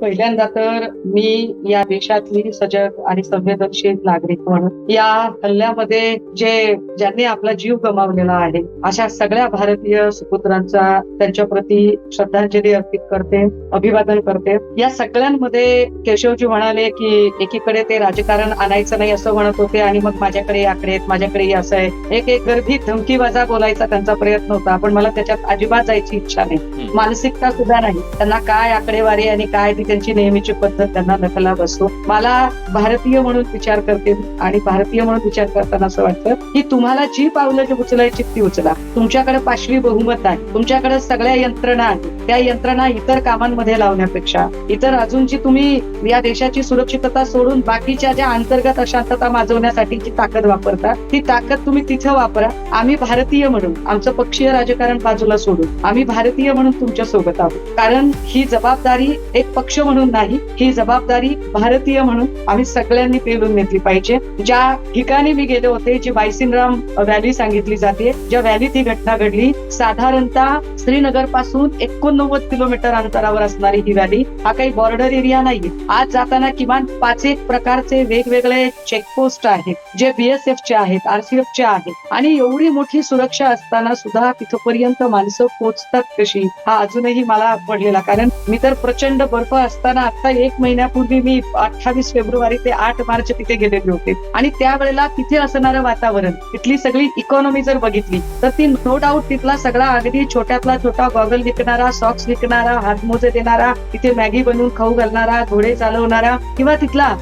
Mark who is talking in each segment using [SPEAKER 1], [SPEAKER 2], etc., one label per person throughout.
[SPEAKER 1] पहिल्यांदा तर मी या देशातली सजग आणि संवेदनशील नागरिक म्हणून या हल्ल्यामध्ये जे ज्यांनी आपला जीव गमावलेला आहे अशा सगळ्या भारतीय सुपुत्रांचा त्यांच्या प्रती श्रद्धांजली अर्पित करते अभिवादन करते. या सगळ्यांमध्ये केशवजी म्हणाले की एकीकडे ते राजकारण आणायचं नाही असं म्हणत होते आणि मग माझ्याकडे आकडे आहेत माझ्याकडे असं आहे. एक एक गर्भित धमकीबाजा बोलायचा त्यांचा प्रयत्न होता पण मला त्याच्यात अजिबात जायची इच्छा नाही. मानसिकता सुद्धा नाही. त्यांना काय आकडेवारी आणि काय त्यांची नेहमीची पद्धत त्यांना नकला बसतो मला भारतीय म्हणून विचार करते आणि भारतीय म्हणून विचार करताना असं वाटतं की तुम्हाला जी पावलं उचलायची ती उचला. तुमच्याकडे पाचवी बहुमत आहे तुमच्याकडे सगळ्या यंत्रणा आहेत. त्या यंत्रणा इतर कामांमध्ये लावण्यापेक्षा इतर अजून जी तुम्ही या देशाची सुरक्षितता सोडून बाकीच्या ज्या अंतर्गत अशांतता माजवण्यासाठी जी ताकद वापरता ती ताकद तुम्ही तिथं वापरा. आम्ही भारतीय म्हणून आमचं पक्षीय राजकारण बाजूला सोडून आम्ही भारतीय म्हणून तुमच्यासोबत आहोत. कारण ही जबाबदारी एक पक्ष म्हणून नाही ही जबाबदारी भारतीय म्हणून आम्ही सगळ्यांनी पेरून घेतली पाहिजे. ज्या ठिकाणी मी गेले होते जी बायसिनराम व्हॅली सांगितली जाते ज्या व्हॅलीत ही घटना घडली साधारणतः श्रीनगरपासून एकोणनव्वद किलोमीटर अंतरावर असणारी ही व्हॅली हा काही बॉर्डर एरिया नाही आज जाताना किमान पाच एक प्रकारचे वेगवेगळे चेकपोस्ट आहेत जे बीएसएफ चे आहेत आरसीएफ चे आहेत. आणि एवढी मोठी सुरक्षा असताना सुद्धा तिथपर्यंत माणसं पोहोचतात कशी हा अजूनही मला पडलेला कारण मी तर प्रचंड बर्फ असताना आता एक महिन्यापूर्वी मी अठ्ठावीस फेब्रुवारी ते आठ मार्च तिथे गेलेले होते. आणि त्यावेळेला तिथे असणारं वातावरण तिथली सगळी इकॉनॉमी जर बघितली तर ती नो डाऊट तिथला सगळा अगदी छोट्यातला छोटा गॉगल विकणारा सॉक्स विकणारा हातमोजे देणारा तिथे मॅगी बनवून खाऊ घालणारा घोडे चालवणारा किंवा तिथला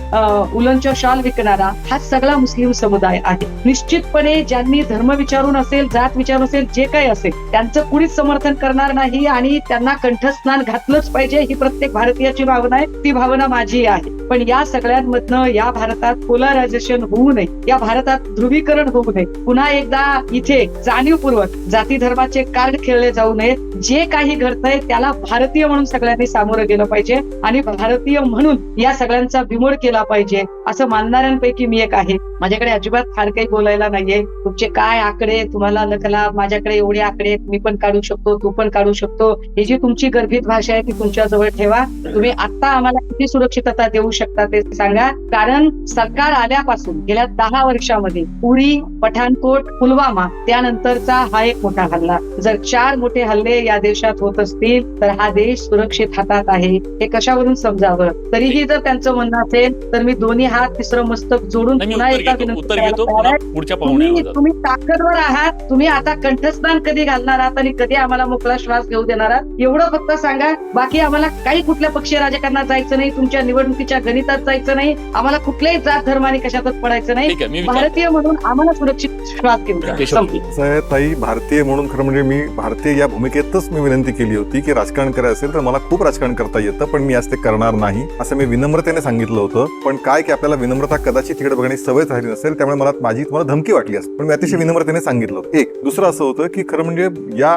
[SPEAKER 1] उलनचा उलनच्या शॉल विकणारा हा सगळा मुस्लिम समुदाय आहे. निश्चितपणे ज्यांनी धर्म विचारून असेल जात विचारून असेल जे काही असेल त्यांचं कुणीच समर्थन करणार नाही आणि त्यांना कंठस्नान घातलंच पाहिजे ही प्रत्येक भारतीय भारतीयाची भावना आहे ती भावना माझी आहे. पण या सगळ्यांमधनं या भारतात पोलरायझेशन होऊ नये या भारतात ध्रुवीकरण होऊ नये. पुन्हा एकदा इथे जाणीवपूर्वक जाती धर्माचे कार्ड खेळले जाऊ नये. जे काही घडतंय त्याला भारतीय म्हणून सगळ्यांनी सामोरं गेलं पाहिजे आणि भारतीय म्हणून या सगळ्यांचा बिमोड केला पाहिजे असं मानणाऱ्यांपैकी मी एक आहे. माझ्याकडे अजिबात फार काही बोलायला नाहीये. तुमचे काय आकडे तुम्हाला नकला माझ्याकडे एवढे आकडे आहेत मी पण काढू शकतो तू पण काढू शकतो. ही जी तुमची गर्भित भाषा आहे ती तुमच्या जवळ ठेवा. तुम्ही आता आम्हाला किती सुरक्षितता देऊ शकता ते सांगा. कारण सरकार आल्यापासून गेल्या दहा वर्षामध्ये उरी पठाणकोट पुलवामा त्यानंतरचा हा एक मोठा हल्ला. जर चार मोठे हल्ले या देशात होत असतील तर हा देश सुरक्षित हातात आहे. हे कशावरून समजावं? तरीही जर त्यांचं म्हणणं असेल तर मी दोन्ही हात तिसरं मस्तक जोडून पुन्हा एकदा विनंती तुम्ही तुम्ही ताकदवर आहात. तुम्ही आता कंठस्नान कधी घालणार आहात आणि कधी आम्हाला मोकळा श्वास घेऊ देणार आहात? एवढं फक्त सांगा. बाकी आम्हाला काही कुठल्या पक्षीय राजकारणात जायचं नाही तुमच्या निवडणुकीच्या गणितात जायचं नाही आम्हाला कुठल्याही जात धर्म आणि कशातच पडायचं नाही भारतीय म्हणून आम्हाला सुरक्षित श्वास घेऊ द्या.
[SPEAKER 2] केशव.
[SPEAKER 1] संपली.
[SPEAKER 3] असं आहे, ताई भारतीय म्हणून खरं म्हणजे मी भारतीय या भूमिकेतच मी विनंती केली होती की राजकारण करायचं असेल तर मला खूप राजकारण करता येतं पण मी आज ते करणार नाही असं मी विनम्रतेने सांगितलं होतं पण काय की आपल्याला विनम्रता कदाचित तिकडे बघण्याची सवय झाली नसेल त्यामुळे मला माझी तुम्हाला धमकी वाटली असते पण मी अतिशय विनम्रतेने सांगितलं होतं. एक दुसरं असं होतं की खरं म्हणजे या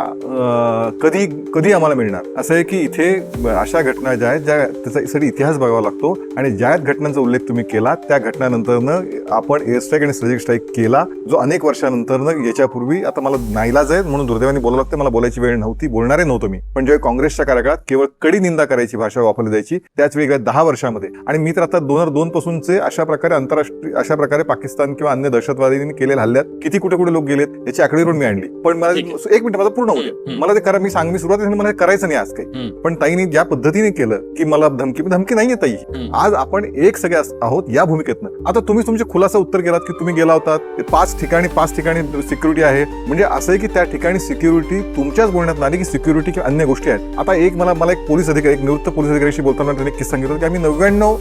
[SPEAKER 3] कधी कधी आम्हाला मिळणार असं आहे की इथे अशा घटना ज्या आहेत त्याचा साठी इतिहास बघावा लागतो आणि ज्या घटनांचा उल्लेख तुम्ही केला त्या घटनानंतरनं आपण एअर स्ट्राईक आणि सर्जिकल स्ट्राईक केला जो अनेक वर्षानंतरनं याच्यापूर्वी आता मला नाईलाज आहे म्हणून दुर्दैवाने बोलावं लागतं. मला बोलायची वेळ नव्हती बोलणारे नव्हतो मी. पण जेव्हा काँग्रेसच्या कार्यकाळात केवळ कडी निंदा करायची भाषा वापरली जायची त्याच वेगळ्या दहा वर्षामध्ये. आणि मी तर आता दोन हजार दोन पासूनचे अशा प्रकारे आंतरराष्ट्रीय अशा प्रकारे पाकिस्तान किंवा अन्य दहशतवादींनी केलेल्या हल्ल्यात किती कुठे कुठे लोक गेलेत याची आकडेवारी मी आणली. पण मला एक मिनिट माझं पूर्ण
[SPEAKER 2] हम्म.
[SPEAKER 3] मला ते करा मी सांग मी सुरुवातीला मला करायचं नाही आज काही. पण ताईने ज्या पद्धतीने केलं की मला धमकी धमकी नाहीये ताई. आज आपण एक सगळे आहोत या भूमिकेतनं. आता तुम्ही तुमचे खुलासा उत्तर केलात की तुम्ही गेला होतात. ते पाच ठिकाणी पाच ठिकाणी सिक्युरिटी आहे. म्हणजे असं आहे की त्या ठिकाणी सिक्युरिटी तुमच्याच बोलण्यात नाही की सिक्युरिटी किंवा अन्य गोष्टी आहेत. आता एक मला मला एक पोलीस अधिकारी एक निवृत्त पोलीस अधिकाऱ्याशी बोलताना त्यांनी किस्सा सांगितलं की आम्ही नव्याण्णव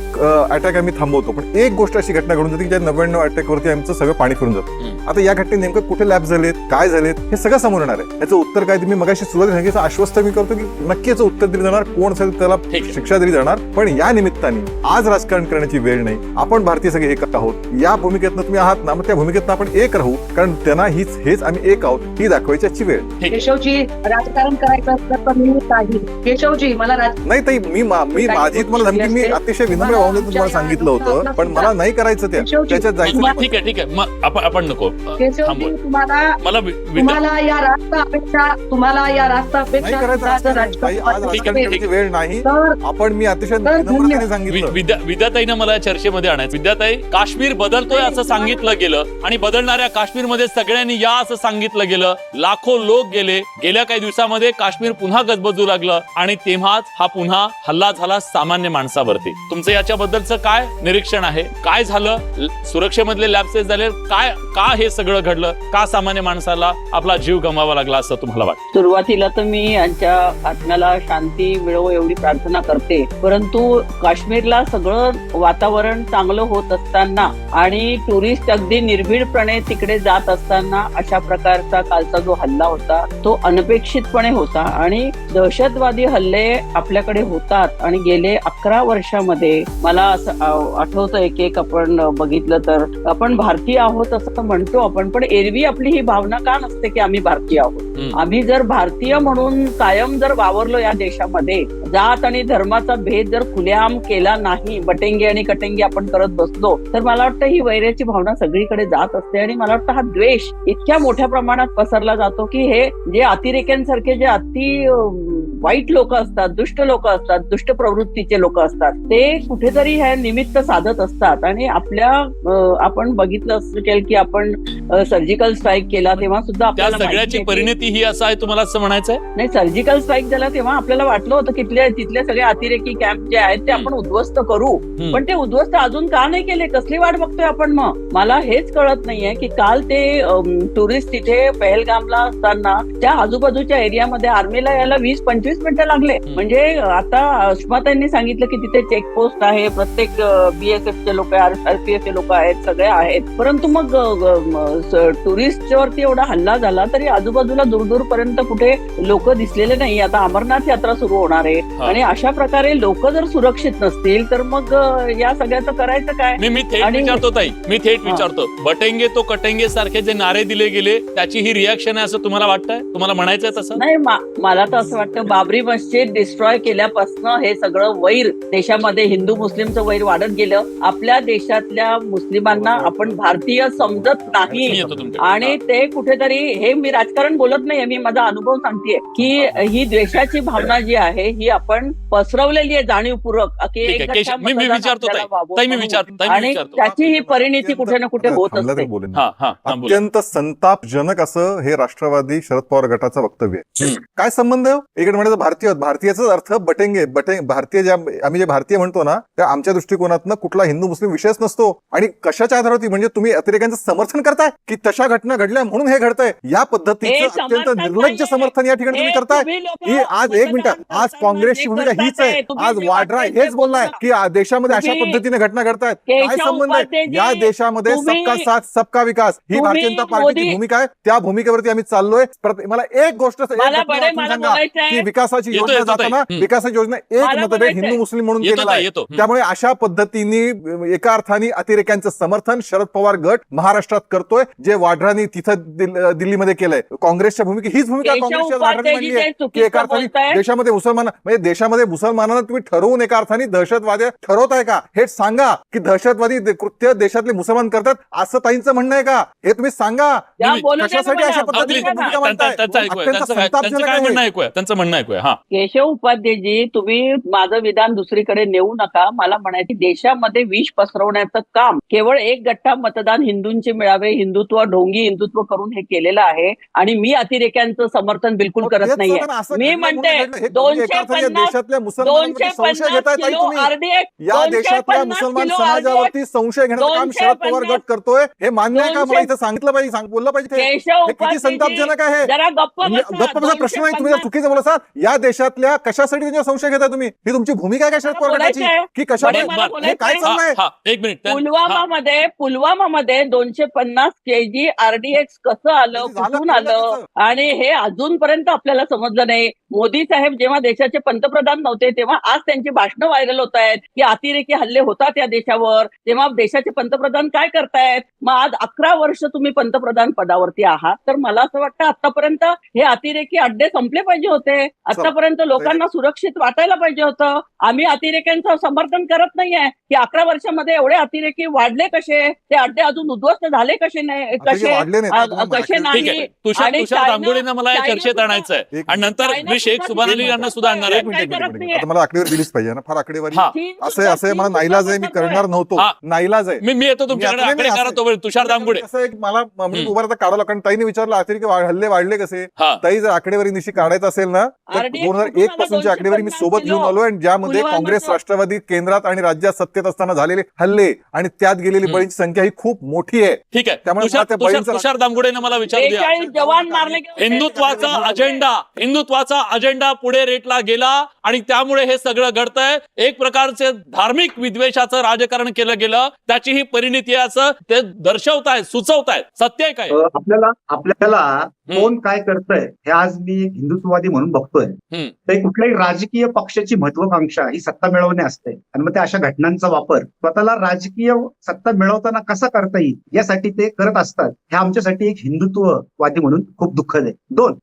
[SPEAKER 3] अटॅक आम्ही थांबवतो. पण एक गोष्ट अशी घटना घडून जाते की ज्या नव्याण्णव अटॅक वरती आमचं सगळं पाणी फिरून जातं. आता या घटनेत नेमकं कुठे लॅब झालेत काय झालेत हे सगळं समोर येणार आहे. याचं उत्तर काय? ते मी मगाशी सुरुवात सांगितलं आश्वस्त मी करतो की नक्की याचं उत्तर दिलं जाणार. कोण असेल त्याला. शिक्षा दिली जाणार पण या निमित्ताने आज राजकारण करण्याची वेळ नाही. आपण भारतीय सगळे एक आहोत. या भूमिकेतनं तुम्ही आहात ना मग त्या भूमिकेतनं आपण एक राहू. कारण त्यांना हीच हेच आम्ही एक आहोत ही दाखवायची आजची वेळ.
[SPEAKER 1] केशवजी राजकारण करायचं असलं तर मी काही केशवजी मला
[SPEAKER 3] नाही ताई मी माझी तुम्हाला धमकी मी अतिशय विनम्र
[SPEAKER 1] मला
[SPEAKER 3] भावनेतून तुम्हाला सांगितलं होतं पण मला नाही करायचं त्या. त्याच्यात जायचं.
[SPEAKER 2] ठीक आहे ठीक आहे. मग आपण आपण नको.
[SPEAKER 1] केशवजी तुम्हाला
[SPEAKER 2] मला
[SPEAKER 1] तुम्हाला या राष्ट्र अपेक्षा तुम्हाला या
[SPEAKER 3] नाही
[SPEAKER 1] अपेक्षा
[SPEAKER 3] करायचं आज वेळ नाही.
[SPEAKER 1] तर
[SPEAKER 3] आपण मी अतिशय. सांगितलं.
[SPEAKER 2] विद्या विद्याताईनं मला या चर्चेमध्ये आणायचं. विद्याताई काश्मीर बदलतोय असं सांगितलं गेलं आणि बदलणाऱ्या काश्मीरमध्ये सगळ्यांनी या असं सांगितलं गेलं. लाखो लोक गेले. गेल्या काही दिवसामध्ये काश्मीर पुन्हा गजबजू लागलं आणि तेव्हाच हा पुन्हा हल्ला झाला सामान्य माणसावरती. तुमचं याच्याबद्दलचं काय निरीक्षण आहे? काय झालं? ल- सुरक्षेमधले लॅप्सेस झाले. काय का हे सगळं घडलं? का सामान्य माणसाला आपला जीव गमावा लागला असं तुम्हाला वाटतं?
[SPEAKER 4] सुरुवातीला तर मी यांच्या आत्म्याला शांती मिळवो एवढी प्रार्थना करते. परंतु काश्मीरला सगळं वातावरण चांगलं होत असताना आणि टुरिस्ट अगदी निर्भीडपणे तिकडे जात असताना अशा प्रकारचा कालचा जो हल्ला होता तो अनपेक्षितपणे होता. आणि दहशतवादी हल्ले आपल्याकडे होतात आणि गेले अकरा वर्षामध्ये मला असं आठवतं एक एक आपण बघितलं तर आपण भारतीय आहोत असं म्हणतो आपण पण एरवी आपली ही भावना का नसते की आम्ही भारतीय आहोत. आम्ही जर भारतीय म्हणून कायम जर वावरलो या देशामध्ये जात आणि धर्माचा भेद जर खुलेआम केला नाही बटेंगे आणि कटेंगे आपण करत बसलो तर मला वाटतं ही वैराची भावना सगळीकडे जात असते आणि मला वाटतं हा द्वेष इतक्या मोठ्या प्रमाणात पसरला जातो की हे जे अतिरेक्यांसारखे जे अति वाईट लोक असतात दुष्ट लोक असतात दुष्ट प्रवृत्तीचे लोक असतात ते कुठेतरी हे निमित्त साधत असतात आणि आपल्या आपण बघितलं असेल की आपण सर्जिकल स्ट्राईक केला तेव्हा सुद्धा
[SPEAKER 2] सगळ्याची परिणती ही असं आहे तुम्हाला असं म्हणायचंय?
[SPEAKER 4] नाही सर्जिकल स्ट्राईक झाला तेव्हा आपल्याला वाटलं होतं की तिथले तिथले सगळे अतिरेकी कॅम्प जे आहेत ते आपण उद्ध्वस्त करू. पण ते उद्ध्वस्त अजून का नाही केले? कसली वाट बघतोय आपण मग? मला हेच कळत नाहीये की काल ते टुरिस्ट तिथे पहलगामला असताना त्या आजूबाजूच्या एरियामध्ये आर्मीला यायला वीस पंचवीस मिनिटं लागले. म्हणजे आता सुषमाताईंनी सांगितलं की तिथे चेकपोस्ट आहे. प्रत्येक बीएसएफ चे लोक आरपीएफ चे लोक आहेत सगळे आहेत. परंतु मग टुरिस्ट वरती एवढा हल्ला झाला तरी आजूबाजूला दूर पर्यंत कुठे लोक दिसलेले नाही. आता अमरनाथ यात्रा सुरू होणार आहे. आणि अशा प्रकारे लोक जर सुरक्षित नसतील तर मग या सगळ्याचं करायचं काय?
[SPEAKER 2] मी मी थेट विचारतो ताई. मी थेट
[SPEAKER 4] हा.
[SPEAKER 2] विचारतो. बटेंगे तो कटेंगे सारखे जे नारे दिले गेले त्याची ही रिॲक्शन आहे असं तुम्हाला वाटतंय? तुम्हाला म्हणायचंय तसं?
[SPEAKER 4] नाही मला तर असं वाटतं बाबरी मस्जिद डिस्ट्रॉय केल्यापासून हे सगळं वैर देशामध्ये हिंदू मुस्लिमचं वैर वाढत गेलं. आपल्या देशातल्या मुस्लिमांना आपण भारतीय समजत नाही. आणि ते कुठेतरी हे मी राजकारण बोलत नाही मी माझा अनुभव सांगतेय की ही द्वेषाची भावना जी आहे ही आपण पसरवलेली आहे जाणीवपूर्वक
[SPEAKER 2] मी- विचारतो मी. विचारतो,
[SPEAKER 4] आणि. त्याची ही परिणिती कुठे ना कुठे होत असते
[SPEAKER 2] हा हा हा.
[SPEAKER 3] अत्यंत संतापजनक असं हे राष्ट्रवादी शरद पवार गटाचं वक्तव्य आहे. काय संबंध आहे इकडे म्हणायचं भारतीय आहोत. भारतीयाचा अर्थ बटेंगे बटे भारतीय ज्या आम्ही जे भारतीय म्हणतो ना त्या आमच्या दृष्टिकोनातनं कुठला हिंदू मुस्लिम विषयच नसतो आणि कशाच्या आधारावरती म्हणजे तुम्ही अतिरेक्यांचं समर्थन करताय की तशा घटना घडल्या म्हणून हे घडतंय या
[SPEAKER 4] हे
[SPEAKER 3] पद्धतीचं अत्यंत निर्लज्ज. समर्थन या ठिकाणी तुम्ही
[SPEAKER 4] हे
[SPEAKER 3] करताय ही आज एक मिनिट आज
[SPEAKER 4] करताना
[SPEAKER 3] काँग्रेसची भूमिका हीच आहे. आज वाड्रा हेच
[SPEAKER 4] ते
[SPEAKER 3] बोललाय
[SPEAKER 4] बोला.
[SPEAKER 3] की देशामध्ये अशा पद्धतीने घटना घडतायत. काय संबंध आहे? या देशामध्ये सबका साथ सबका विकास. ही भारतीय जनता पार्टीची भूमिका आहे. त्या भूमिकेवरती आम्ही चाललोय. प्रत- मला एक गोष्ट सांगा की विकासाची योजना. जाताना. विकासाची योजना एक मतभेद हिंदू. मुस्लिम म्हणून केलेला आहे. त्यामुळे अशा पद्धतीने एका अर्थाने अतिरेक्यांचं समर्थन शरद पवार गट महाराष्ट्रात करतोय जे वाड्रांनी तिथं दिल- दिल्लीमध्ये केलंय. काँग्रेसच्या भूमिका हीच भूमिका काँग्रेसच्या वाड्रांनी मांडली आहे की एका अर्थाने देशामध्ये मुसलमान म्हणजे देशामध्ये मुसलमानांना तुम्ही ठरवून एका अर्थाने दहशतवादी ठरवताय का? हे सांगा की दहशतवादी कृत्य देशातले मुसलमान करतात असं ताईंचं म्हणणं आहे का? हे तुम्ही सांगा. कशासाठी. अशा पद्धतीने?
[SPEAKER 2] त्यांचं-. म्हणणं ऐकूया त्यांचं म्हणणं ऐकूया हा.
[SPEAKER 4] केशव उपाध्यायजी तुम्ही माझं विधान दुसरीकडे नेऊ नका. मला म्हणायचे देशामध्ये विष पसरवण्याचं काम केवळ एक गट्टा मतदान हिंदूंचे मिळावे हिंदुत्व ढोंगी हिंदुत्व करून हे केलेलं आहे. आणि मी अतिरेक्यांचं समर्थन बिलकुल करत नाहीये. मी म्हणते, दोनशे
[SPEAKER 3] देशातल्या मुसलमानांवरती संशय घेताय ताई तुम्ही.
[SPEAKER 4] आरडीएक्स
[SPEAKER 3] या देशातल्या मुसलमान समाजावरती संशय घेण्याचं काम शरद पवार गट करतोय. हे मान्य आहे का? मला इथं सांगितलं पाहिजे सांग- बोललं पाहिजे हे किती संतापजनक आहे.
[SPEAKER 4] जरा गप्प बसा
[SPEAKER 3] प्रश्न नाही तुम्ही चुकीचं बोला असाल. या देशातल्या कशासाठी त्यांच्या संशय घेताय तुम्ही? ही तुमची भूमिका आहे का शरद पवार गटाची?
[SPEAKER 4] आहे.
[SPEAKER 3] की हे
[SPEAKER 4] बोलायचं
[SPEAKER 3] काय
[SPEAKER 4] आहे.
[SPEAKER 3] चाललंय?
[SPEAKER 2] एक मिनिट.
[SPEAKER 4] पुलवामामध्ये पुलवामामध्ये दोनशे पन्नास केजी आरडीएक्स कसं आलं कुठून आलं? आणि हे अजूनपर्यंत आपल्याला समजलं नाही. मोदी साहेब जेव्हा देशाचे पंतप्रधान नव्हते तेव्हा आज त्यांची भाषणं व्हायरल होत आहेत की अतिरेकी हल्ले होतात या देशावर. तेव्हा देशाचे पंतप्रधान काय करतायत? मग आज अकरा वर्ष तुम्ही पंतप्रधान पदावरती आहात. तर मला असं वाटतं आतापर्यंत हे अतिरेकी अड्डे संपले पाहिजे होते. आतापर्यंत लोकांना सुरक्षित वाटायला पाहिजे होतं. आम्ही अतिरेक्यांचं समर्थन करत नाहीये की अकरा वर्षामध्ये एवढे अतिरेकी वाढले कसे? ते अड्डे अजून उद्ध्वस्त झाले कसे नाही? कसे? कसे नाही? आणि
[SPEAKER 2] मला चर्चेत आणि नंतर मी शेख सुभान अली यांना सुद्धा आणणार आहे
[SPEAKER 3] एक मिनिट एक मिनिट. आता मला आकडेवारी दिलीच पाहिजे ना फार आकडेवारी
[SPEAKER 2] हा
[SPEAKER 3] असं असं आहे मला नाईलाज आहे मी. करणार नव्हतो
[SPEAKER 2] हा.
[SPEAKER 3] नाईलाज आहे
[SPEAKER 2] मी मी येतो तुमच्याकडे
[SPEAKER 3] मी आता
[SPEAKER 2] आकडे
[SPEAKER 3] नाही
[SPEAKER 2] करा
[SPEAKER 3] असं-
[SPEAKER 2] तोपर्यंत तुषार दांगुडे
[SPEAKER 3] कसं एक मला म्हणजे
[SPEAKER 2] हम्म.
[SPEAKER 3] उभा राहता काढावं कारण ताईने विचारलं अतिरेकी वा- हल्ले वाढले कसे
[SPEAKER 2] हा
[SPEAKER 3] ताई जर आकडेवारी निश्चित काढायचं असेल ना तर
[SPEAKER 4] RDX
[SPEAKER 3] दोन हजार
[SPEAKER 4] कुठून
[SPEAKER 3] एक
[SPEAKER 4] आला?
[SPEAKER 3] पासूनची आकडेवारी मी
[SPEAKER 4] 250
[SPEAKER 3] सोबत घेऊन. आलो आणि ज्यामध्ये काँग्रेस राष्ट्रवादी केंद्रात आणि राज्यात सत्तेत असताना झालेले हल्ले आणि त्यात गेलेली
[SPEAKER 2] हम्म.
[SPEAKER 3] बळींची संख्या ही खूप मोठी आहे
[SPEAKER 2] ठीक आहे
[SPEAKER 3] त्यामुळे
[SPEAKER 2] तुषार
[SPEAKER 3] मला त्या
[SPEAKER 2] तुषार
[SPEAKER 3] बळींचं-
[SPEAKER 2] तुषार दांगुडेने मला विचारू द्या
[SPEAKER 4] बेचाळीस जवान मारले गेले.
[SPEAKER 2] हिंदुत्वाचा अजेंडा हिंदुत्वाचा अजेंडा पुढे रेटला गेला आणि त्यामुळे हे सगळं घडतंय. एक प्रकारचे धार्मिक विद्वेषाचं राजकारण केलं गेलं. त्याची ही परिणिती आहे असं ते दर्शवतायत सुचवतायत. सत्य आहे काय
[SPEAKER 5] आपल्याला आपल्याला कोण काय करतंय हे आज मी हिंदुत्ववादी म्हणून बघतोय. तर कुठल्याही राजकीय पक्षाची महत्वाकांक्षा ही सत्ता मिळवणे असते. आणि मग ते अशा घटनांचा वापर स्वतःला राजकीय सत्ता मिळवताना कसा करता येईल यासाठी ते करत असतात. हे आमच्यासाठी एक हिंदुत्ववादी म्हणून खूप दुःखद आहे. दोन.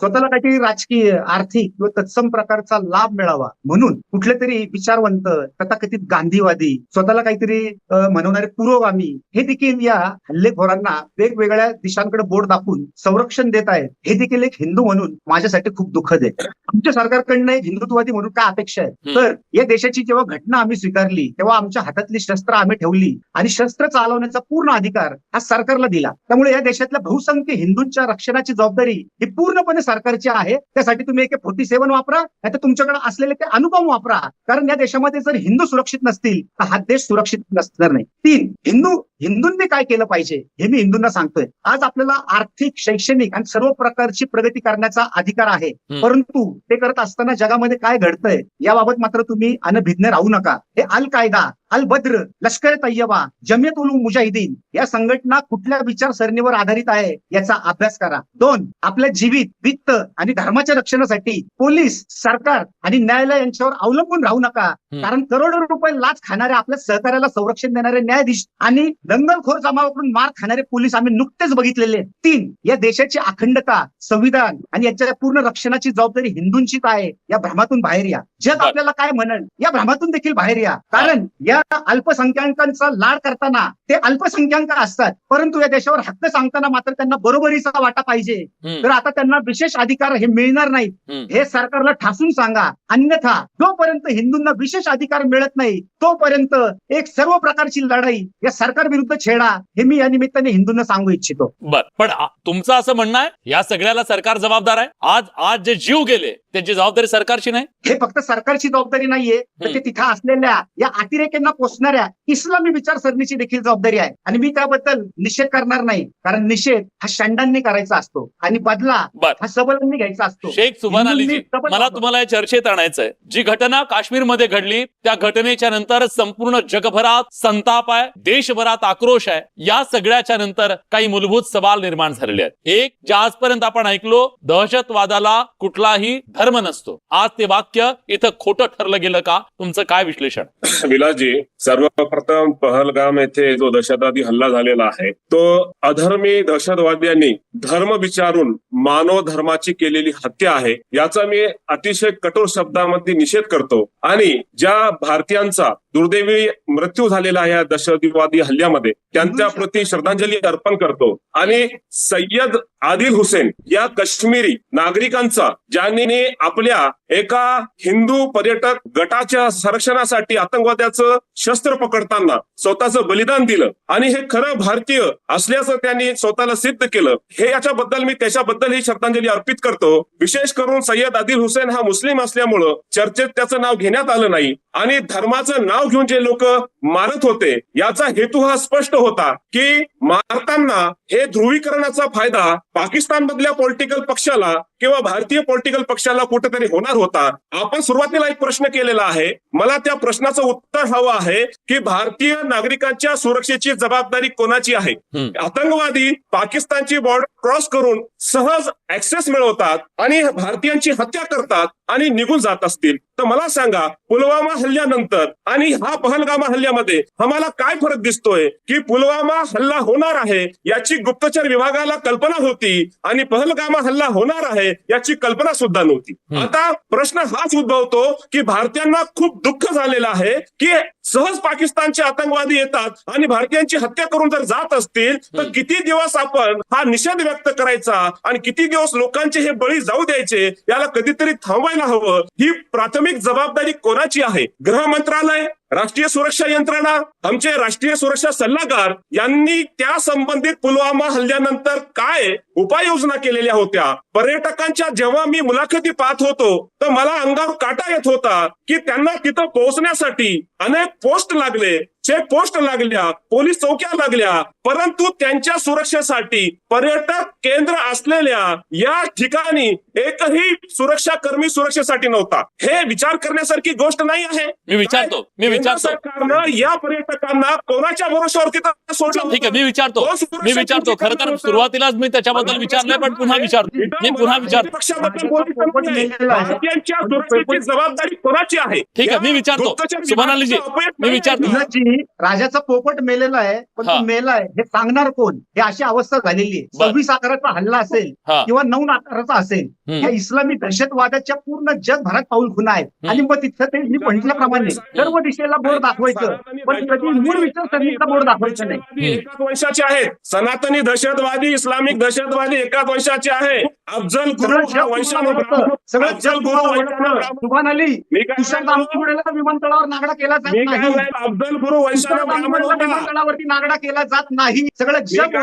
[SPEAKER 5] स्वतःला काहीतरी राजकीय आर्थिक किंवा तत्सम प्रकारचा लाभ मिळावा म्हणून कुठले तरी विचारवंत तथाकथित गांधीवादी स्वतःला काहीतरी म्हणवणारे पुरोगामी हे देखील या हल्लेखोरांना वेगवेगळ्या दिशांकडे बोट दाखवून संरक्षण देत आहेत. हे देखील एक हिंदू म्हणून माझ्यासाठी खूप दुःखद आहे. आमच्या सरकारकडनं एक हिंदुत्ववादी म्हणून काय अपेक्षा आहे. तर या देशाची जेव्हा घटना आम्ही स्वीकारली तेव्हा आमच्या हातातली शस्त्र आम्ही ठेवली आणि शस्त्र चालवण्याचा पूर्ण अधिकार हा सरकारला दिला. त्यामुळे या देशातल्या बहुसंख्य हिंदूंच्या रक्षणाची जबाबदारी ही पूर्णपणे सरकारची आहे. त्यासाठी तुम्ही एक फोर्टी सेव्हन वापरा नाहीतर तुमच्याकडे असलेले ते अनुपम वापरा. कारण या देशामध्ये जर हिंदू सुरक्षित नसतील तर हा देश सुरक्षित नसणार नाही. तीन हिंदू हिंदूंनी काय केलं पाहिजे हे मी हिंदूंना सांगतोय. आज आपल्याला आर्थिक शैक्षणिक आणि सर्व प्रकारची प्रगती करण्याचा अधिकार आहे. परंतु ते करत असताना जगामध्ये काय घडतंय याबाबत मात्र तुम्ही अनभिज्ञ राहू नका. हे अल कायदा अल बद्र लष्कर तय्यबा जमियत उल मुजाहिदीन या संघटना कुठल्या विचारसरणीवर आधारित आहे याचा अभ्यास करा. दोन आपल्या जीवित वित्त आणि धर्माच्या रक्षणासाठी पोलीस सरकार आणि न्यायालय यांच्यावर अवलंबून राहू नका. कारण करोडो रुपये लाच खाणाऱ्या आपल्या सहकार्याला संरक्षण देणारे न्यायाधीश आणि दंगलखोर जमावाकडून मार खाणारे पोलीस आम्ही नुकतेच बघितलेले. तीन या देशाची अखंडता संविधान आणि याच्या पूर्ण रक्षणाची जबाबदारी हिंदूंचीच आहे. या भ्रमातून बाहेर या. जग. आपल्याला काय म्हणन या भ्रमातून देखील बाहेर या. कारण या अल्पसंख्याकांचा लाड करताना ते अल्पसंख्याक असतात. परंतु या देशावर हक्क सांगताना मात्र त्यांना बरोबरीचा वाटा पाहिजे. तर आता त्यांना विशेष अधिकार हे मिळणार नाहीत.
[SPEAKER 2] हम्म.
[SPEAKER 5] हे सरकारला ठासून सांगा. अन्यथा जोपर्यंत हिंदूंना विशेष अधिकार मिळत नाही तोपर्यंत एक सर्व प्रकारची लढाई या सरकार विरुद्ध छेडा हे मी या निमित्ताने हिंदूंना सांगू इच्छितो.
[SPEAKER 2] बर पण आ- तुमचं असं म्हणणं आहे या सगळ्याला सरकार जबाबदार आहे? आज आज जे जीव गेले त्याची जबाबदारी सरकारची नाही?
[SPEAKER 5] हे फक्त सरकारची जबाबदारी नाहीये तर ते तिथं असलेल्या या अतिरेक्यांना पोचणाऱ्या इस्लामी विचारसरणीची देखील जबाबदारी आहे. आणि मी त्याबद्दल निषेध करणार नाही कारण निषेध हा शंडांनी करायचा असतो आणि बदला हा सबलांनी घ्यायचा असतो.
[SPEAKER 2] शेख सुभान अलीजी
[SPEAKER 5] सबल
[SPEAKER 2] मला तुम्हाला या चर्चेत आणायचंय. जी घटना काश्मीरमध्ये घडली त्या घटनेच्या नंतर संपूर्ण जगभरात संताप आहे देशभरात आक्रोश आहे. या सगळ्याच्या नंतर काही मूलभूत सवाल निर्माण झालेले आहेत. एक जे आजपर्यंत आपण ऐकलो दहशतवादाला कुठलाही धर्म नसतो. आज ते वाक्य इथं खोटं ठरलं गेलं का? तुमचं काय विश्लेषण?
[SPEAKER 6] विलासजी सर्वप्रथम पहलगाम येथे जो दहशतवादी हल्ला झालेला आहे तो अधर्मी दहशतवाद्यांनी धर्म विचारून मानव धर्माची केलेली हत्या आहे याचा मी अतिशय कठोर शब्दामध्ये निषेध करतो. आणि ज्या भारतीयांचा दुर्दैवी मृत्यू झालेला आहे या दहशतवादी हल्ल्यामध्ये. त्यांच्या प्रती श्रद्धांजली अर्पण करतो. आणि सय्यद आदिल हुसेन या काश्मीरी नागरिकांचा ज्यांनी आपल्या एका हिंदू पर्यटक गटाच्या संरक्षणासाठी आतंकवाद्याचं शस्त्र पकडताना स्वतःचं बलिदान दिलं आणि हे खरं भारतीय असल्याचं त्यांनी स्वतःला सिद्ध केलं हे याच्याबद्दल मी त्याच्याबद्दल ही श्रद्धांजली अर्पित करतो. विशेष करून सय्यद आदिल हुसेन हा मुस्लिम असल्यामुळं चर्चेत त्याचं नाव घेण्यात आलं नाही आणि धर्माचं नाव नाव घेऊन जे लोक मारत होते याचा हेतू हा स्पष्ट होता की मारताना हे ध्रुवीकरणाचा फायदा पाकिस्तान मधल्या पॉलिटिकल पक्षाला किंवा भारतीय पॉलिटिकल पक्षाला कुठेतरी होणार होता. आपण सुरुवातीला एक प्रश्न केलेला आहे. मला त्या प्रश्नाचं उत्तर हवं आहे की भारतीय नागरिकांच्या सुरक्षेची जबाबदारी कोणाची आहे. आतंकवादी पाकिस्तानची बॉर्डर क्रॉस करून सहज ऍक्सेस मिळवतात आणि भारतीयांची हत्या करतात आणि निघून जात असतील. तर मला सांगा पुलवामा हल्ल्यानंतर आणि हा पहलगामा हल्ल्यामध्ये आम्हाला काय फरक दिसतोय की पुलवामा हल्ला होणार आहे याची गुप्तचर विभागाला कल्पना होती आणि पहलगामा हल्ला होणार आहे याची कल्पना सुद्धा नव्हती. आता प्रश्न हाच उद्भवतो की भारतीयांना खूप दुःख झालेलं आहे की सहज पाकिस्तानचे आतंकवादी येतात आणि भारतीयांची हत्या करून जर जात असतील तर. किती दिवस आपण हा निषेध व्यक्त करायचा आणि किती दिवस लोकांचे हे बळी जाऊ द्यायचे याला कधीतरी थांबवायला हवं ही प्राथमिक जबाबदारी कोणाची आहे? गृह मंत्रालय राष्ट्रीय सुरक्षा यंत्रणा आमचे राष्ट्रीय सुरक्षा सल्लागार यांनी त्या संबंधित पुलवामा हल्ल्यानंतर काय उपाययोजना केलेल्या होत्या? पर्यटकांच्या जेव्हा मी मुलाखती पाहत होतो तर मला अंगावर काटा येत होता की त्यांना तिथं पोहोचण्यासाठी अनेक पोस्ट लागले. चेक पोस्ट लागल्या पोलीस चौक्या लागल्या परंतु त्यांच्या सुरक्षेसाठी पर्यटक केंद्र असलेल्या या ठिकाणी एकही सुरक्षा कर्मी सुरक्षेसाठी नव्हता. हे विचार करण्यासारखी गोष्ट नाही आहे.
[SPEAKER 2] मी विचारतो मी विचारतो.
[SPEAKER 6] सरकारनं या पर्यटकांना कोणाच्या भरोश्यावर तिथं सोडलं
[SPEAKER 2] ठीक आहे मी विचारतो. मी विचारतो. खरं तर? सुरुवातीलाच मी त्याच्याबद्दल विचारलंय पण पुन्हा विचारतो. मी पुन्हा विचारतो.
[SPEAKER 6] पक्षाबद्दल जबाबदारी कोणाची आहे?
[SPEAKER 2] ठीक आहे, मी विचारतो. सुभानालीजी, मी विचारतो.
[SPEAKER 6] आहे.
[SPEAKER 5] धीरजजी राजाचा पोपट मेलेला आहे पण
[SPEAKER 2] हा.
[SPEAKER 5] तो मेलाय हे सांगणार कोण हे अशी अवस्था झालेली आहे
[SPEAKER 2] बर.
[SPEAKER 5] सव्वीस आकाराचा हल्ला असेल
[SPEAKER 2] हा.
[SPEAKER 5] किंवा नऊ आकाराचा असेल
[SPEAKER 2] हम्म.
[SPEAKER 5] या इस्लामी दहशतवादाच्या पूर्ण जगभरात पाऊल खुना आहेत. आणि मग तिथं ते मी म्हटल्याप्रमाणे सर्व दिशेला बोर्ड दाखवायचं पण कधी मूळ विचारसरणीचा बोर्ड दाखवायचं नाही
[SPEAKER 6] दहशतवादी एकाच वंशाचे आहेत सनातनी दहशतवादी इस्लामिक दहशतवादी एकाच वंशाचे आहे अफजल गुरु
[SPEAKER 5] सगळं
[SPEAKER 6] हा
[SPEAKER 5] जग
[SPEAKER 6] वंशाने
[SPEAKER 5] तुम्हाला ओळखतं. सगळं
[SPEAKER 6] अफजल गुरु
[SPEAKER 5] तुम्हाला
[SPEAKER 6] वंशाने
[SPEAKER 5] ओळखतं. सुभान अली
[SPEAKER 6] मी काय
[SPEAKER 5] तुषार
[SPEAKER 6] म्हणतो?
[SPEAKER 5] दामखुडेला विमानतळावर नागडा केला जात
[SPEAKER 6] मी काय
[SPEAKER 5] नाही
[SPEAKER 6] म्हणालो? अफजल गुरु
[SPEAKER 5] विमानतळावरती नागडा केला जात नाही. सगळं जग.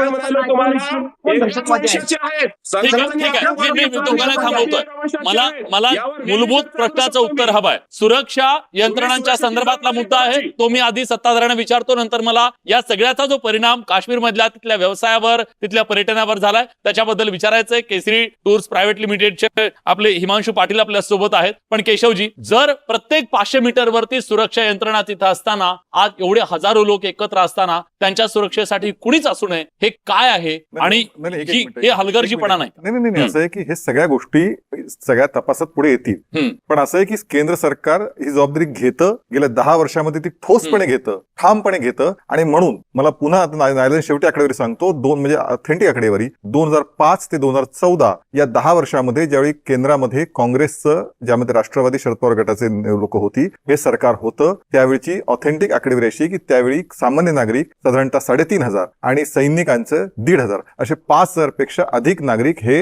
[SPEAKER 6] तुम्हाला?
[SPEAKER 2] थांबवतोय. मला मला मूलभूत प्रश्नाचं उत्तर हवंय. सुरक्षा यंत्रणांच्या संदर्भातला मुद्दा आहे. तो मी आधी सत्ताधाऱ्यांना विचारतो. नंतर मला या सगळ्याचा जो परिणाम काश्मीर मधल्या तिथल्या व्यवसायावर तिथल्या पर्यटनावर झालाय त्याच्याबद्दल विचारायचंय. केसरी टूर्स प्रायव्हेट लिमिटेडचे आपले हिमांशू पाटील आपल्यासोबत आहेत. पण केशवजी जर प्रत्येक पाचशे मीटर वरती सुरक्षा यंत्रणा तिथं असताना आज एवढे हजारो लोक एकत्र असताना त्यांच्या सुरक्षेसाठी कुणीच असू नये हे काय आहे आणि ही- हलगर्जीपणा नाही.
[SPEAKER 3] नाही नाही. असं आहे की हे सगळ्या गोष्टी सगळ्या तपासात पुढे येतील. पण असं आहे की केंद्र सरकार ही जबाबदारी घेतं गेल्या दहा वर्षामध्ये ती ठोसपणे घेतं ठामपणे घेतं आणि म्हणून मला पुन्हा न्यायालयाने शेवटी आकडेवारी सांगतो दोन म्हणजे ऑथेंटिक आकडेवारी दोन हजार पाच ते दोन हजार चौदा या दहा वर्षामध्ये ज्यावेळी केंद्रामध्ये काँग्रेसचं ज्यामध्ये राष्ट्रवादी शरद पवार गटाचे लोक होती हे सरकार होतं त्यावेळीची ऑथेंटिक आकडेवारी अशी की त्यावेळी सामान्य नागरिक साधारणतः साडेतीन हजार आणि सैनिकांचं दीड हजार असे पाच हजारपेक्षा अधिक नागरिक हे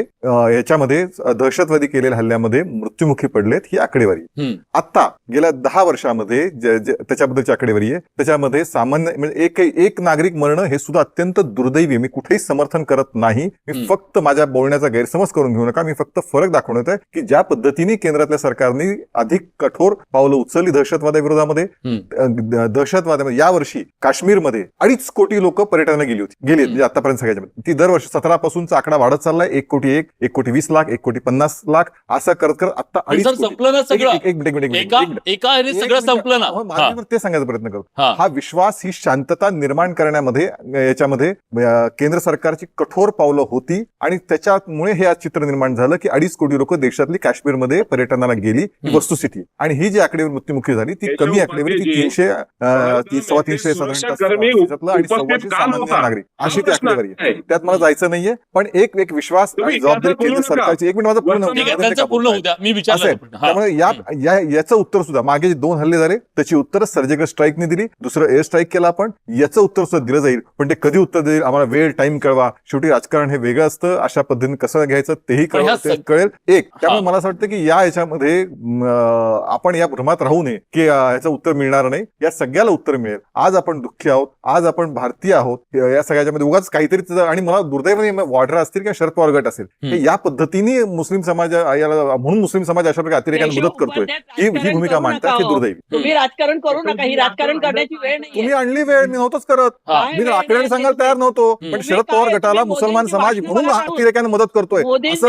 [SPEAKER 3] याच्यामध्ये दहशतवादी केलेल्या हल्ल्यामध्ये मृत्युमुखी पडलेत ही आकडेवारी. आता गेल्या दहा वर्षामध्ये त्याच्याबद्दलची आकडेवारी आहे त्याच्यामध्ये सामान्य म्हणजे एक एक नागरिक मरणं हे सुद्धा अत्यंत दुर्दैवी. मी कुठेही समर्थन करत नाही मी. फक्त माझ्या बोलण्याचा गैरसमज करून घेऊ नका मी फक्त फरक दाखवण्यात आहे की ज्या पद्धतीने केंद्रातल्या सरकारने अधिक कठोर पावलं उचलली दहशतवादाविरोधामध्ये
[SPEAKER 2] हम्म.
[SPEAKER 3] दहशतवादामध्ये यावर्षी काश्मीरमध्ये अडीच कोटी लोक पर्यटनाला गेली होती. गेली म्हणजे आतापर्यंत सगळ्याच्या ती दरवर्षी सतरा पासूनचा आकडा वाढत चाललाय. एक कोटी एक एक कोटी वीस लाख एक कोटी पन्नास लाख. असं करत करत आता अडीच
[SPEAKER 2] हा.
[SPEAKER 3] ते सांगायचा प्रयत्न करतो.
[SPEAKER 2] हा.
[SPEAKER 3] विश्वास ही शांतता निर्माण करण्यामध्ये याच्यामध्ये केंद्र सरकारची कठोर पावलं होती आणि त्याच्यामुळे हे आज चित्र निर्माण झालं की अडीच कोटी लोक देशातली काश्मीरमध्ये पर्यटनाला गेली ही. वस्तुस्थिती. आणि ही जी आकडेवारी मृत्युमुखी झाली ती कमी आकडेवारी ती तीनशे ती सव्वा तीनशे? नागरिक. अशी ती आकडेवारी आहे. त्यात मला जायचं नाहीये पण एक एक विश्वास जबाबदारी केंद्र. सरकारची. एक मिनिट माझं पूर्ण. त्यामुळे या या- याचं उत्तर सुद्धा मागे जे दोन हल्ले झाले त्याची उत्तर सर्जिकल स्ट्राईकने दिली दुसरं एअर स्ट्राईक केला आपण. याचं उत्तर सुद्धा दिलं जाईल पण ते कधी उत्तर देईल आम्हाला वेळ टाइम कळवा. शेवटी राजकारण हे वेगळं असतं. अशा पद्धतीने कसं घ्यायचं तेही कळेल. एक त्यामुळे. मला असं वाटतं की या याच्यामध्ये आपण या भ्रमात राहू नये की याचं उत्तर मिळणार नाही. या सगळ्याला उत्तर मिळेल. आज आपण दुःखी आहोत आज आपण भारतीय आहोत या सगळ्याच्यामध्ये उगाच काहीतरी आणि मला दुर्दैवाने वॉर्डर असतील किंवा शरद पवार गट असेल हे या पद्धतीने मुस्लिम समाज म्हणून मुस्लिम समाज अशा प्रकारे अतिरेकांना मदत करतोय. ही ही भूमिका मांडतात हे दुर्दैवी.
[SPEAKER 4] तुम्ही राजकारण करू नका ही राजकारण करण्याची वेळ नाही
[SPEAKER 3] तुम्ही आणली वेळ मी नव्हतोच करत.
[SPEAKER 2] हा.
[SPEAKER 3] मी आकड्याने सांगायला तयार नव्हतो पण
[SPEAKER 2] तुम्ही
[SPEAKER 3] शरद पवार गटाला मुसलमान समाज म्हणून. अतिरेकांना मदत करतोय. असं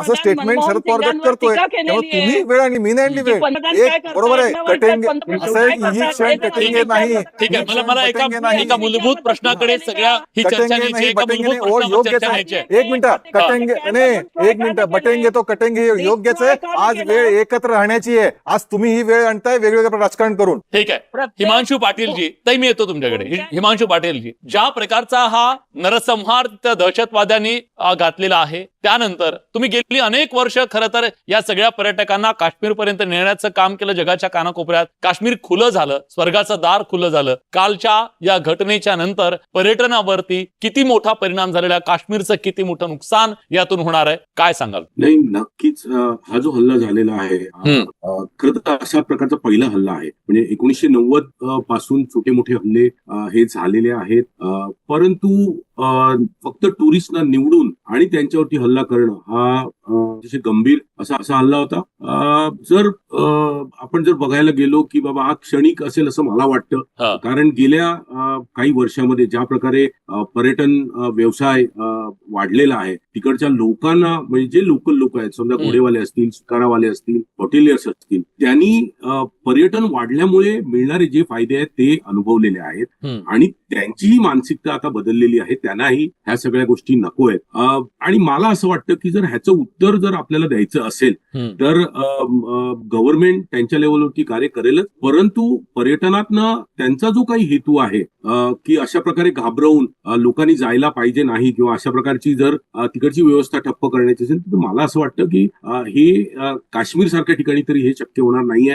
[SPEAKER 3] असं स्टेटमेंट शरद पवार गट करतोय. त्यामुळे. तुम्ही वेळ आणली मी नाही आणली वेळ. एक? बरोबर आहे कटिंग असं ही? क्षण
[SPEAKER 4] हे
[SPEAKER 3] कटिंग
[SPEAKER 2] ठीक आहे मला मला एका
[SPEAKER 3] कटिंग नाही.
[SPEAKER 2] एका मूलभूत प्रश्नाकडे सगळ्या ही चर्चा न्यायची एका
[SPEAKER 3] मिनिट कटेंगे नाही एक मिनिट बटेंगे तो कटेंगे हे योग्यच आहे. आज वेळ एकत्र राहण्याची आहे. आज तुम्ही ही वेळ आणताय वेगवेगळ्या राजकारण करून.
[SPEAKER 2] ठीक आहे. हिमांशू पाटीलजी ताई मी येतो तुमच्याकडे. हि- हिमांशू पाटीलजी ज्या प्रकारचा हा नरसंहार त्या दहशतवाद्यांनी घातलेला आहे त्यानंतर तुम्ही गेली अनेक वर्ष खरं तर या सगळ्या पर्यटकांना काश्मीर पर्यंत नेण्याचं काम केलं जगाच्या कानाकोपऱ्यात. काश्मीर खुलं झालं स्वर्गाचं दार खुलं झालं. कालच्या या घटनेच्या नंतर पर्यटनावरती किती मोठा परिणाम झालेला काश्मीरचं किती मोठं नुकसान यातून होणार आहे काय सांगाल?
[SPEAKER 7] नाही नक्कीच हा जो हल्ला झालेला आहे खरं तर अशा प्रकारचा पहिला हल्ला आहे. म्हणजे एकोणीसशे नव्वदपासून छोटे मोठे हल्ले हे झालेले आहेत परंतु फक्त टुरिस्टना निवडून आणि त्यांच्यावरती हल्ला करणं हा अतिशय गंभीर असा असा हल्ला होता जर आपण जर बघायला गेलो की बाबा हा क्षणिक असेल असं मला. वाटतं कारण गेल्या काही वर्षामध्ये ज्या प्रकारे पर्यटन व्यवसाय वाढलेला आहे तिकडच्या लोकांना म्हणजे जे लोकल लोक आहेत समजा. घोडेवाले असतील शिकारावाले असतील हॉटेलियर्स असतील त्यांनी पर्यटन वाढल्यामुळे मिळणारे जे फायदे आहेत ते अनुभवलेले आहेत. आणि त्यांचीही मानसिकता आता बदललेली आहे. त्यांनाही ह्या सगळ्या गोष्टी नको आहेत. आणि मला असं वाटतं की जर ह्याचं उत्तर जर आपल्याला द्यायचं असेल. तर गव्हर्नमेंट त्यांच्या लेवलवरती कार्य करेलच. परंतु पर्यटनातनं त्यांचा जो काही हेतू आहे की अशा प्रकारे घाबरवून लोकांनी जायला पाहिजे नाही किंवा अशा प्रकारची जर तिकडची व्यवस्था ठप्प करण्याची असेल तर मला असं वाटतं की हे काश्मीर सारख्या ठिकाणी तरी हे शक्य होणार नाहीये.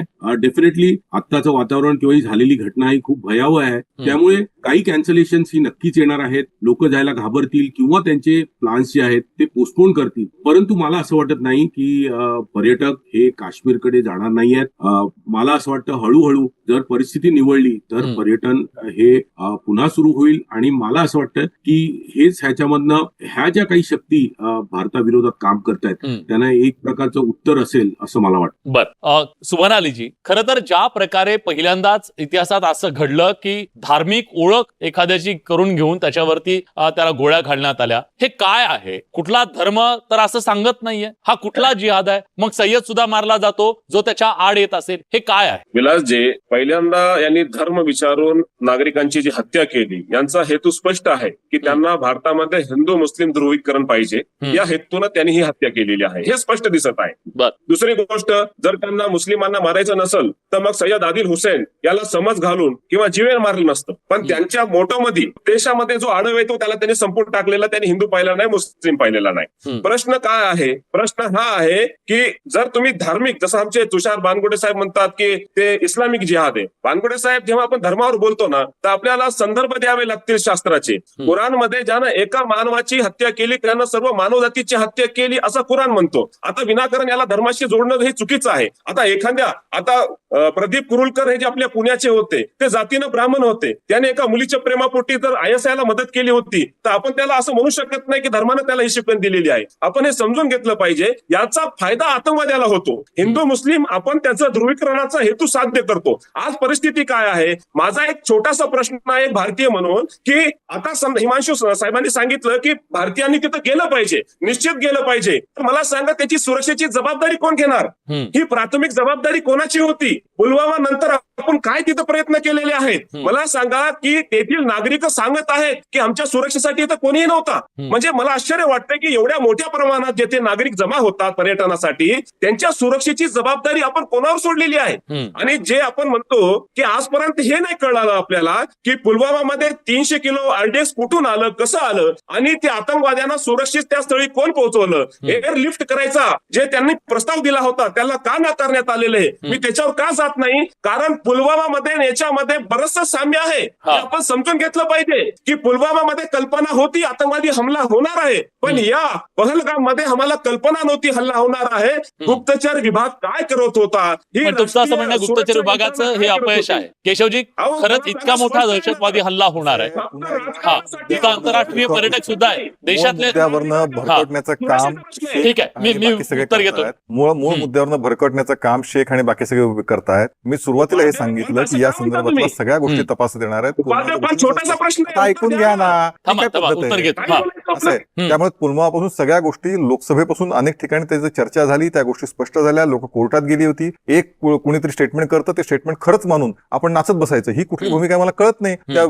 [SPEAKER 7] डेफिनेटली आत्ताचं वातावरण किंवा ही झालेली घटना ही खूप भयावह आहे. त्यामुळे काही कॅन्सलेशन ही नक्कीच येणार आहेत. लोक जायला घाबरतील किंवा त्यांचे प्लान्स जे आहेत ते पोस्टपोन करतील. परंतु मला असं वाटत नाही की पर्यटक हे काश्मीरकडे जाणार नाहीयेत. अं, मला असं वाटतं हळूहळू जर परिस्थिती निवडली तर. पर्यटन हे पुन्हा सुरू होईल. आणि मला असं वाटतं की हेच ह्याच्यामधनं ह्या ज्या काही शक्ती भारताविरोधात काम करतायत. त्यांना एक प्रकारचं उत्तर असेल असं मला वाटतं.
[SPEAKER 2] बर. सुमनालीजी खरं तर ज्या प्रकारे पहिल्यांदाच इतिहासात असं घडलं की धार्मिक ओळख एखाद्याची करून घेऊन त्याच्यावरती त्याला गोळ्या घालण्यात आल्या हे काय आहे? कुठला धर्म तर असं सांगत नाहीये. हा कुठला जिहाद आहे? मग सय्यद सुद्धा मारला जातो जो त्याच्या आड येत असेल हे काय आहे?
[SPEAKER 6] विलासजी पहिल्यांदा यांनी धर्म विचारून नागरिकांची जी हत्या केली यांचा हेतू स्पष्ट आहे की त्यांना भारतामध्ये हिंदू मुस्लिम ध्रुवीकरण पाहिजे. या हेतूनं त्यांनी ही हत्या केलेली आहे. हे स्पष्ट दिसत आहे.
[SPEAKER 2] बर.
[SPEAKER 6] दुसरी गोष्ट जर त्यांना मुस्लिमांना मारायचं नसेल तर मग सय्यद आदिल हुसेन याला समज घालून किंवा जीवेल मारलं नसतं. पण. त्यांच्या मोठोमध्ये देशामध्ये जो आडव येतो त्याला त्यांनी संपूर्ण टाकलेला त्यांनी हिंदू पाहिला नाही मुस्लिम पाहिलेला नाही. प्रश्न काय आहे? प्रश्न हा आहे की जर तुम्ही धार्मिक जसं आमचे तुषार बानगुडे साहेब म्हणतात की ते इस्लामिक जिहाद आहे. बानगुडे साहेब जेव्हा आपण धर्मावर बोलतो ना तर आपल्याला संदर्भ द्यावे लागतील शास्त्राचे. कुराणमध्ये ज्यानं एका मानवाची हत्या केली त्यानं सर्व मानवजातीची हत्या केली असं कुराण म्हणतो. आता विनाकारण याला धर्माशी जोडणं हे चुकीचं आहे. आता एखाद्या आता प्रदीप कुरुलकर हे जे आपल्या पुण्याचे होते ते जातीनं ब्राह्मण होते. त्याने एका मुलीच्या प्रेमापोटी जर आय एस आयला मदत केली होती तर आपण त्याला असं म्हणू शकत नाही की धर्मानं त्याला ही शिकवण दिलेली आहे. आपण हे समजून घेतलं पाहिजे याचा फायदा आतंकवाद्याला होतो. हिंदू मुस्लिम आपण त्याचा ध्रुवीकरणाचा हेतू साध्य करतो. आज परिस्थिती काय आहे? माझा एक छोटासा प्रश्न आहे भारतीय म्हणून की आता हिमांशु साहेबांनी सांगितलं की भारतीयांनी तिथं गेलं पाहिजे निश्चित गेलं पाहिजे. तर मला सांगा त्याची सुरक्षेची जबाबदारी कोण घेणार. ही प्राथमिक जबाबदारी कोणाची होती? पुलवामा नंतर आपण काय तिथं प्रयत्न केलेले आहेत. मला सांगा की तेथील नागरिक सांगत आहेत की आमच्या सुरक्षेसाठी इथं कोणीही नव्हता. म्हणजे मला आश्चर्य वाटतं की एवढ्या मोठ्या प्रमाणात जेथे नागरिक जमा होतात पर्यटनासाठी त्यांच्या सुरक्षेची जबाबदारी आपण कोणावर सोडलेली आहे. आणि जे आपण म्हणतो की आजपर्यंत हे नाही कळालं आपल्याला की पुलवामामध्ये तीनशे किलो आरडीएक्स कुठून आलं कसं आलं आणि ते आतंकवाद्यांना सुरक्षित त्या स्थळी कोण पोहोचवलं? एअर लिफ्ट करायचा जे त्यांनी प्रस्ताव दिला होता त्याला का नाकारण्यात आलेलं आहे? मी त्याच्यावर का जात नाही? कारण पुलवामामध्ये आणि याच्यामध्ये बरचसं साम्य आहे. आपण समजून घेतलं पाहिजे की पुलवामामध्ये कल्पना होती आतंकवादी हमला होणार आहे. पण. या पहलगाममध्ये आम्हाला कल्पना नव्हती हल्ला होणार आहे. गुप्तचर विभाग काय करत होता? ही
[SPEAKER 2] गुप्तचर विभागाचं हे अपयश? आहे. केशवजी
[SPEAKER 6] अहो,
[SPEAKER 2] खरंच इतका मोठा दहशतवादी हल्ला होणार आहे. हा. तिथं आंतरराष्ट्रीय पर्यटक सुद्धा आहे. देशातले
[SPEAKER 3] भरकटण्याचं काम
[SPEAKER 2] ठीक आहे. मी उत्तर घेतो.
[SPEAKER 3] मूळ मूळ. मुद्द्यावरनं भरकटण्याचं काम शेख आणि बाकी सगळे करतायत. मी सुरुवातीला हे सांगितलं की या संदर्भातल्या सगळ्या गोष्टी. तपासत येणार आहेत.
[SPEAKER 6] छोटासा प्रश्न
[SPEAKER 3] ऐकून घ्या ना. काय पद्धत
[SPEAKER 2] उत्तर
[SPEAKER 3] आहे?
[SPEAKER 2] घेतो.
[SPEAKER 3] असं आहे. त्यामुळे पुलवामापासून सगळ्या गोष्टी लोकसभेपासून अनेक ठिकाणी त्याची चर्चा झाली त्या गोष्टी स्पष्ट झाल्या लोक कोर्टात गेली होती. एक कुणीतरी स्टेटमेंट करतं ते स्टेटमेंट खरंच मानून आपण नाचत बसायचं. ही कुठली. भूमिका मला कळत नाही. त्या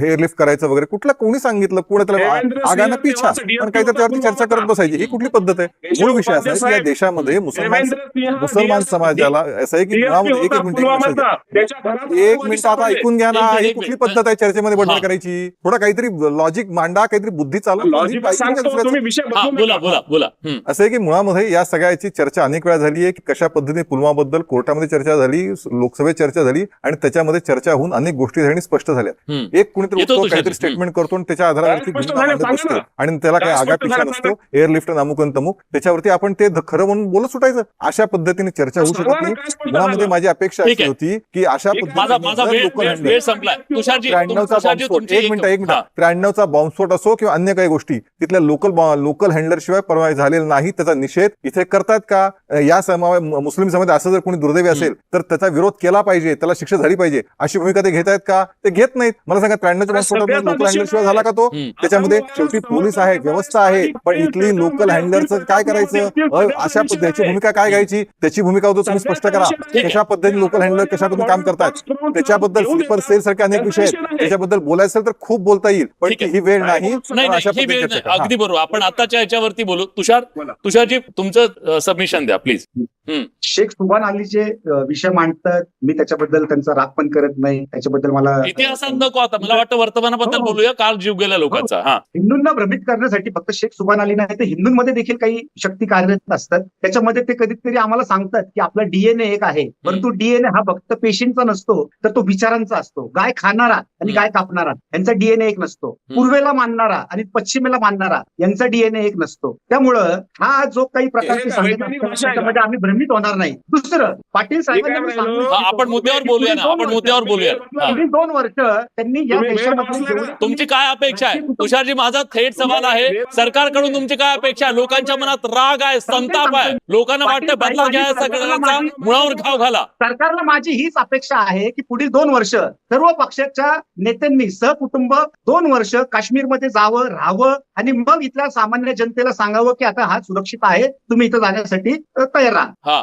[SPEAKER 3] हेअर लिफ्ट करायचं वगैरे कुठलं कोणी सांगितलं? कोणी त्याला आगाना पिछा. पण काहीतरी त्यावरती चर्चा करत बसायची. ही कुठली पद्धत आहे? मूळ विषय असा आहे की या देशामध्ये मुसलमान मुसलमान समाजाला असं आहे की एक मिनिट एक मिनिट. एक आता ऐकून घ्या ना ही कुठली. पद्धत आहे चर्चेमध्ये. बडबड करायची थोडा काहीतरी लॉजिक मांडा काहीतरी बुद्धी चालू
[SPEAKER 2] बोला.
[SPEAKER 3] असं आहे की मुळामध्ये या सगळ्याची चर्चा अनेक वेळा झाली आहे की कशा पद्धतीने पुलवामाबद्दल कोर्टामध्ये चर्चा झाली लोकसभेत चर्चा झाली आणि त्याच्यामध्ये चर्चा होऊन अनेक गोष्टी आणि स्पष्ट झाल्या. एक कुणीतरी. काहीतरी स्टेटमेंट करतो आणि त्याच्या आधारावरती
[SPEAKER 6] झालं?
[SPEAKER 3] आणि त्याला
[SPEAKER 6] काय
[SPEAKER 3] काही आगापिछा
[SPEAKER 6] झालं?
[SPEAKER 3] नसतो एअरलिफ्ट नामुक आणि तमुक त्याच्यावरती आपण ते खरं म्हणून बोलत सुटायचं अशा पद्धतीने चर्चा होऊ शकत नाही मुळामध्ये
[SPEAKER 6] झालं?
[SPEAKER 3] माझी अपेक्षा. होती की अशा पद्धतीने त्र्याण्णवचा बॉम्बस्फोट
[SPEAKER 2] तुमची
[SPEAKER 3] एक मिनिट एक मिनिट. त्र्याण्णवचा बॉम्बस्फोट असो किंवा अन्य काही गोष्टी तिथल्या लोकल लोकल हँडलर शिवाय परवा झालेला नाही त्याचा निषेध इथे करतात का? या समावे मुस्लिम समाजात असं जर कोणी दुर्दैवी असेल तर त्याचा विरोध केला पाहिजे त्याला शिक्षा झाली पाहिजे. अशी भूमिका ते घेत आहेत का? ते घेत नाहीत. मला सांगा त्र्याण्णवच्या बॉम्बस्फोटामध्ये लोकल हँडलर शिवाय झाला का तो. त्याच्यामध्ये शेवटी पोलीस आहे व्यवस्था आहे पण इथली लोकल हँडलरचं काय करायचं? अशा पद्धतीची भूमिका काय घ्यायची? त्याची भूमिका होतो तुम्ही स्पष्ट करा. कशा पद्धतीने लोकल हँडलर कशा पद्धतीने काम करतात त्याच्याबद्दल स्लीपर सेल सारखे अनेक विषय आहेत. त्याच्याबद्दल बोलायचं असेल तर खूप बोलता येईल. पण. ही वेळ नाही.
[SPEAKER 2] ही. अगदी बरोबर. आपण आताच्या याच्यावरती बोलू. तुषार. तुषारजी तुमचं सबमिशन द्या प्लीज
[SPEAKER 5] शेख सुभान अली जे अ, विषय मांडतात. मी त्याच्याबद्दल त्यांचा राग पण करत नाही. त्याच्याबद्दल मला
[SPEAKER 2] इतिहासात नको आता. मला वाटतं वर्तमानाबद्दल
[SPEAKER 5] हो.
[SPEAKER 2] बोलूया. काल जीव गेला लोकांचा. हा.
[SPEAKER 5] हिंदूंना भ्रमित करण्यासाठी फक्त शेख सुभान अली नाही तर हिंदूंमध्ये देखील काही शक्ती कार्यरत असतात. त्याच्यामध्ये ते कधीतरी आम्हाला सांगतात की आपला डीएनए एक आहे. परंतु डीएनए हा फक्त पेशींचा नसतो तर तो विचारांचा असतो. गाय खाणारा आणि. गाय कापणारा यांचा डीएनए एक नसतो. पूर्वेला मानणारा आणि पश्चिमेला मानणारा यांचा डीएनए एक नसतो. त्यामुळं हा जो काही प्रकारची
[SPEAKER 6] हे?
[SPEAKER 5] त्याच्यामध्ये आम्ही भ्रमित होणार नाही. दुसरं पाटील साहेबांना?
[SPEAKER 2] हा, आपण मुद्द्यावर बोलूया ना आपण मुद्द्यावर बोलूया.
[SPEAKER 5] दोन वर्ष त्यांनी या देशामध्ये?
[SPEAKER 2] तुमची काय अपेक्षा आहे? तुषारजी माझा थेट सवाल आहे. सरकारकडून तुमची काय अपेक्षा आहे? लोकांच्या मनात राग आहे संताप आहे. लोकांना वाटतं बदला घ्या सगळ्यांचा मुळावर घाव घाला.
[SPEAKER 5] सरकारला माझी हीच अपेक्षा आहे की पुढील दोन वर्ष सर्व पक्षाच्या नेत्यांनी सहकुटुंब दोन वर्ष काश्मीरमध्ये जावं राहावं आणि मग इथल्या सामान्य जनतेला सांगावं की आता हा सुरक्षित आहे तुम्ही इथं जाण्यासाठी तयार राहा.